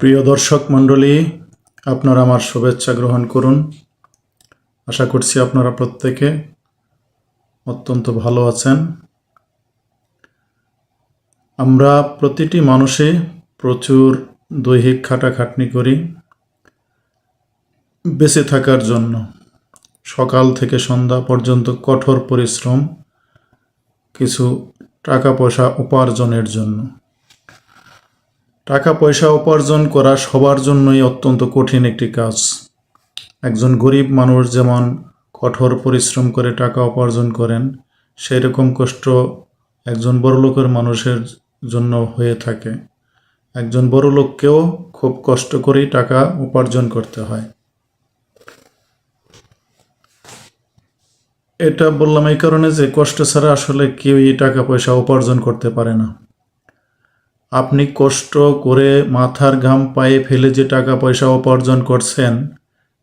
প্রিয় দর্শক মণ্ডলী, আপনারা আমার শুভেচ্ছা গ্রহণ করুন। আশা করছি আপনারা প্রত্যেকে অত্যন্ত ভালো আছেন। আমরা প্রতিটি মানুষে প্রচুর দৈহিক খাটাখাটনি করি, বেঁচে থাকার জন্য। সকাল থেকে সন্ধ্যা পর্যন্ত কঠোর পরিশ্রম, কিছু টাকা পয়সা উপার্জনের জন্য। টাকা পয়সা উপার্জন করা সবার জন্যই অত্যন্ত কঠিন একটি কাজ। একজন গরিব মানুষ যেমন কঠোর পরিশ্রম করে টাকা উপার্জন করেন সেই রকম কষ্ট একজন বড়লোকের মানুষের জন্য হয়ে থাকে। একজন বড়লোককেও খুব কষ্ট করেই টাকা উপার্জন করতে হয়। এটা বললাম এই কারণে যে কষ্ট ছাড়া আসলে কেউই টাকা পয়সা উপার্জন করতে পারে না। আপনি কষ্ট করে মাথার ঘাম পায়ে ফেলে যে টাকা পয়সা উপার্জন করছেন,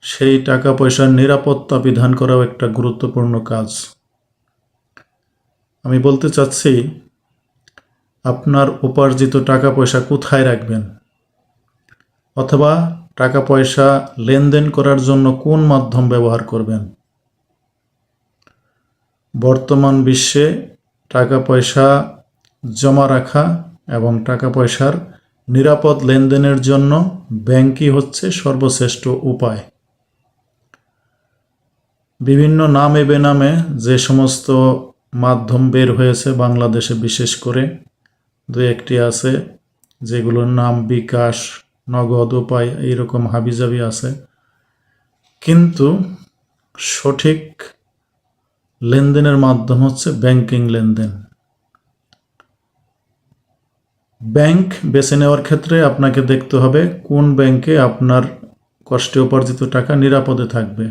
সেই টাকা পয়সার নিরাপত্তা বিধান করাও একটা গুরুত্বপূর্ণ কাজ। আমি বলতে চাচ্ছি, আপনার উপার্জিত টাকা পয়সা কোথায় রাখবেন? অথবা টাকা পয়সা লেনদেন করার জন্য কোন মাধ্যম ব্যবহার করবেন? বর্তমান বিশ্বে টাকা পয়সা জমা রাখা এবং টাকা পয়সার নিরাপদ লেনদেনের জন্য ব্যাংকই হচ্ছে সর্বশ্রেষ্ঠ উপায়। বিভিন্ন নামে বেনামে যে সমস্ত মাধ্যম বের হয়েছে বাংলাদেশে বিশেষ করে, দু একটি আছে যেগুলোর নাম বিকাশ, নগদ, উপায় এইরকম হাবিজাবি আছে। কিন্তু সঠিক লেনদেনের মাধ্যম হচ্ছে ব্যাংকিং লেনদেন। ব্যাংক বেছে নেওয়ার ক্ষেত্রে আপনাকে দেখতে হবে কোন ব্যাংকে আপনার কষ্টে উপার্জিত টাকা নিরাপদে থাকবে।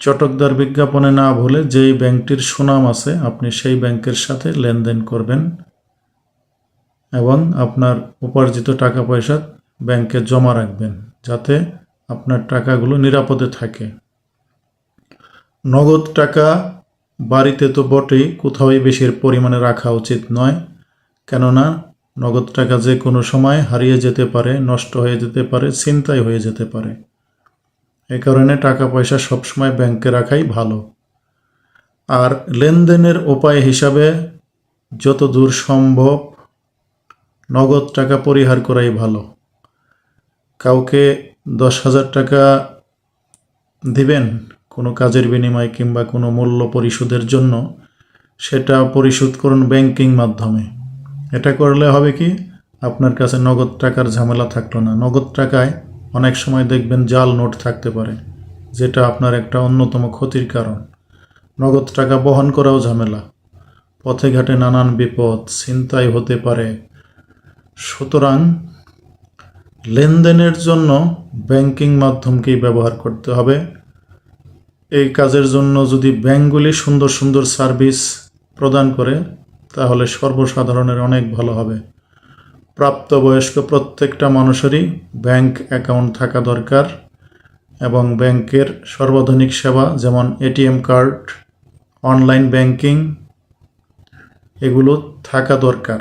চটকদার বিজ্ঞাপনে না ভুলে যেই ব্যাংকটির সুনাম আছে, আপনি সেই ব্যাংকের সাথে লেনদেন করবেন এবং আপনার উপার্জিত টাকা পয়সা ব্যাংকে জমা রাখবেন যাতে আপনার টাকাগুলো নিরাপদে থাকে। নগদ টাকা বাড়িতে তো বটেই, কোথাওই বেশির পরিমাণে রাখা উচিত নয়। কেননা, নগদ টাকা যে কোনো সময় হারিয়ে যেতে পারে, নষ্ট হয়ে যেতে পারে, ছিনতাই হয়ে যেতে পারে। এ কারণে টাকা পয়সা সবসময় ব্যাংকে রাখাই ভালো। আর লেনদেনের উপায় হিসাবে যত দূর সম্ভব নগদ টাকা পরিহার করাই ভালো। কাউকে দশ হাজার টাকা দিবেন কোনো কাজের বিনিময়ে কিংবা কোনো মূল্য পরিশোধের জন্য সেটা পরিশোধ করুন ব্যাংকিং মাধ্যমে। এটা করলে হবে কি? আপনার কাছে নগদ টাকার ঝামেলা থাকল না। নগদ টাকায় অনেক সময় দেখবেন জাল নোট থাকতে পারে, যেটা আপনার একটা অন্যতম ক্ষতির কারণ। নগদ টাকা বহন করাও ঝামেলা। পথে ঘাটে নানান বিপদ, ছিনতাই হতে পারে। সুতরাং লেনদেনের জন্য ব্যাংকিং মাধ্যমকেই ব্যবহার করতে হবে। এই কাজের জন্য যদি ব্যাংকগুলি সুন্দর সুন্দর সার্ভিস প্রদান করে, তাহলে সর্বসাধারণের অনেক ভালো হবে। প্রাপ্তবয়স্ক প্রত্যেকটা মানুষেরই ব্যাংক অ্যাকাউন্ট থাকা দরকার এবং ব্যাংকের সর্বাধুনিক সেবা যেমন এটিএম কার্ড, অনলাইন ব্যাংকিং, এগুলো থাকা দরকার।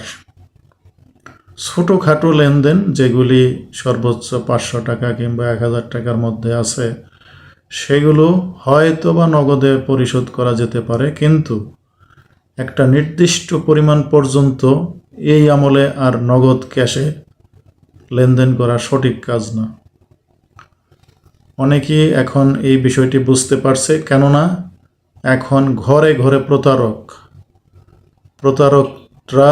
ছোটোখাটো লেনদেন যেগুলি সর্বোচ্চ পাঁচশো টাকা কিংবা এক হাজার টাকার মধ্যে আছে সেগুলো হয়তো বা নগদে পরিশোধ করা যেতে পারে, কিন্তু একটা নির্দিষ্ট পরিমাণ পর্যন্ত এই আমলে আর নগদ ক্যাশে লেনদেন করা সঠিক কাজ না। অনেকেই এখন এই বিষয়টি বুঝতে পারছে, কেননা এখন ঘরে ঘরে প্রতারক। প্রতারকরা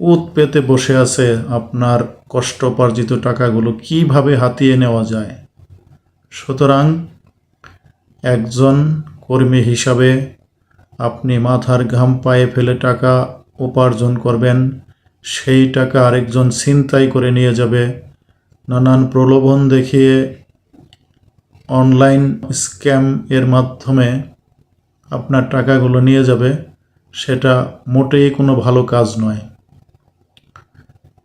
উত পেতে বসে আছে আপনার কষ্টোপার্জিত টাকাগুলো কীভাবে হাতিয়ে নেওয়া যায়? সুতরাং একজন কর্মী হিসাবে আপনি মাথার ঘাম পায়ে ফেলে টাকা উপার্জন করবেন, সেই টাকা আরেকজন ছিনতাই করে নিয়ে যাবে। নানান প্রলোভন দেখিয়ে অনলাইন স্ক্যাম এর মাধ্যমে আপনার টাকাগুলো নিয়ে যাবে, সেটা মোটেই কোনো ভালো কাজ নয়।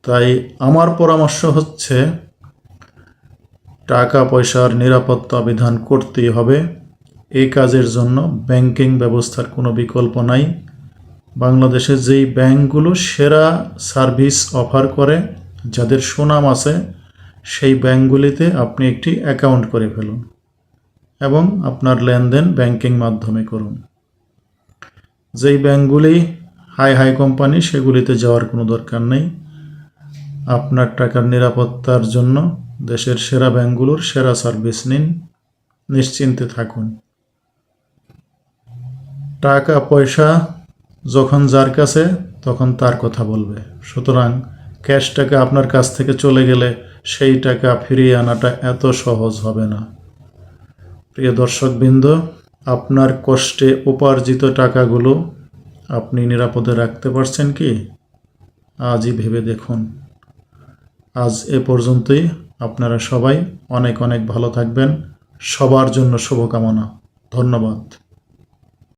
তাই আমার পরামর্শ হচ্ছে টাকা পয়সার নিরাপত্তা বিধান করতেই হবে। এই কাজের জন্য ব্যাংকিং ব্যবস্থার কোনো বিকল্প নাই। বাংলাদেশে যেই ব্যাংকগুলো সেরা সার্ভিস অফার করে, যাদের সুনাম আছে, সেই ব্যাংকগুলিতে আপনি একটি অ্যাকাউন্ট করে ফেলুন এবং আপনার লেনদেন ব্যাংকিং মাধ্যমে করুন। যেই ব্যাংকগুলি হাই হাই কোম্পানি, সেগুলিতে যাওয়ার কোনো দরকার নেই। আপনার টাকার নিরাপত্তার জন্য দেশের সেরা ব্যাংকগুলোর সেরা সার্ভিস নিন, নিশ্চিন্তে থাকুন। টাকা, পয়সা যখন যার কাছে, তখন তার কথা বলবে। সুতরাং ক্যাশ টাকা আপনার কাছ থেকে চলে গেলে সেই টাকা ফিরিয়ে আনাটা এত সহজ হবে না। প্রিয় দর্শকবৃন্দ, আপনার কষ্টে উপার্জিত টাকাগুলো আপনি নিরাপদে রাখতে পারছেন কি? আজই ভেবে দেখুন। আজ এ পর্যন্তই। আপনারা সবাই অনেক অনেক ভালো থাকবেন। সবার জন্য শুভকামনা। ধন্যবাদ।